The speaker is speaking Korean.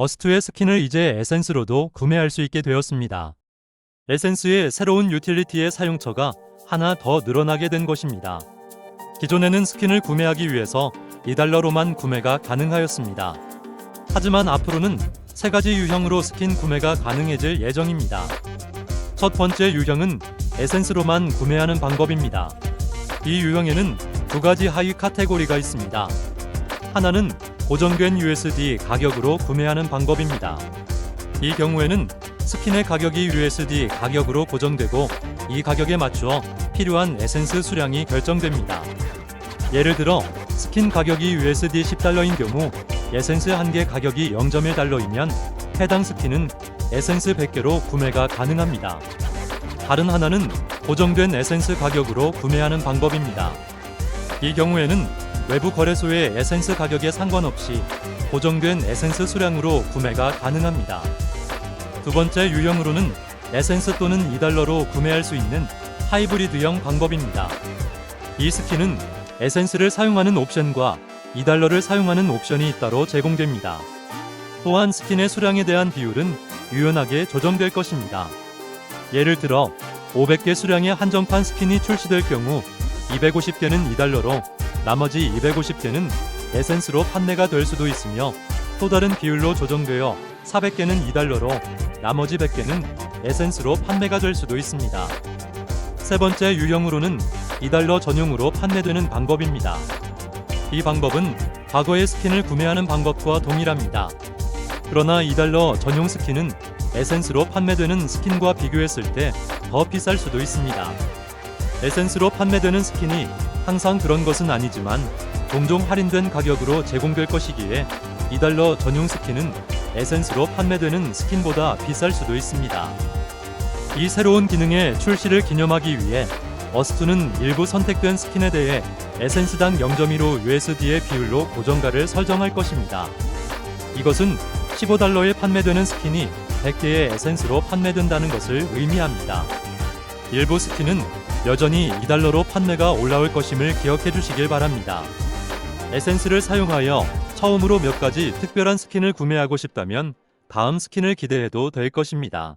어스투의 스킨을 이제 에센스로도 구매할 수 있게 되었습니다. 에센스의 새로운 유틸리티의 사용처가 하나 더 늘어나게 된 것입니다. 기존에는 스킨을 구매하기 위해서 2달러로만 구매가 가능하였습니다. 하지만 앞으로는 세 가지 유형으로 스킨 구매가 가능해질 예정입니다. 첫 번째 유형은 에센스로만 구매하는 방법입니다. 이 유형에는 두 가지 하위 카테고리가 있습니다. 하나는 고정된 USD 가격으로 구매하는 방법입니다. 이 경우에는 스킨의 가격이 USD 가격으로 고정되고 이 가격에 맞추어 필요한 에센스 수량이 결정됩니다. 예를 들어 스킨 가격이 USD 10달러인 경우 에센스 한 개 가격이 0.1달러이면 해당 스킨은 에센스 100개로 구매가 가능합니다. 다른 하나는 고정된 에센스 가격으로 구매하는 방법입니다. 이 경우에는 외부 거래소의 에센스 가격에 상관없이 고정된 에센스 수량으로 구매가 가능합니다. 두 번째 유형으로는 에센스 또는 2달러로 구매할 수 있는 하이브리드형 방법입니다. 이 스킨은 에센스를 사용하는 옵션과 2달러를 사용하는 옵션이 따로 제공됩니다. 또한 스킨의 수량에 대한 비율은 유연하게 조정될 것입니다. 예를 들어 500개 수량의 한정판 스킨이 출시될 경우 250개는 2달러로 나머지 250개는 에센스로 판매가 될 수도 있으며 또 다른 비율로 조정되어 400개는 2달러로 나머지 100개는 에센스로 판매가 될 수도 있습니다. 세 번째 유형으로는 2달러 전용으로 판매되는 방법입니다. 이 방법은 과거의 스킨을 구매하는 방법과 동일합니다. 그러나 2달러 전용 스킨은 에센스로 판매되는 스킨과 비교했을 때 더 비쌀 수도 있습니다. 에센스로 판매되는 스킨이 항상 그런 것은 아니지만 종종 할인된 가격으로 제공될 것이기에 2달러 전용 스킨은 에센스로 판매되는 스킨보다 비쌀 수도 있습니다. 이 새로운 기능의 출시를 기념하기 위해 어스투는 일부 선택된 스킨에 대해 에센스당 0.15 USD의 비율로 고정가를 설정할 것입니다. 이것은 15달러에 판매되는 스킨이 100개의 에센스로 판매된다는 것을 의미합니다. 일부 스킨은 여전히 2달러로 판매가 올라올 것임을 기억해 주시길 바랍니다. 에센스를 사용하여 처음으로 몇 가지 특별한 스킨을 구매하고 싶다면 다음 스킨을 기대해도 될 것입니다.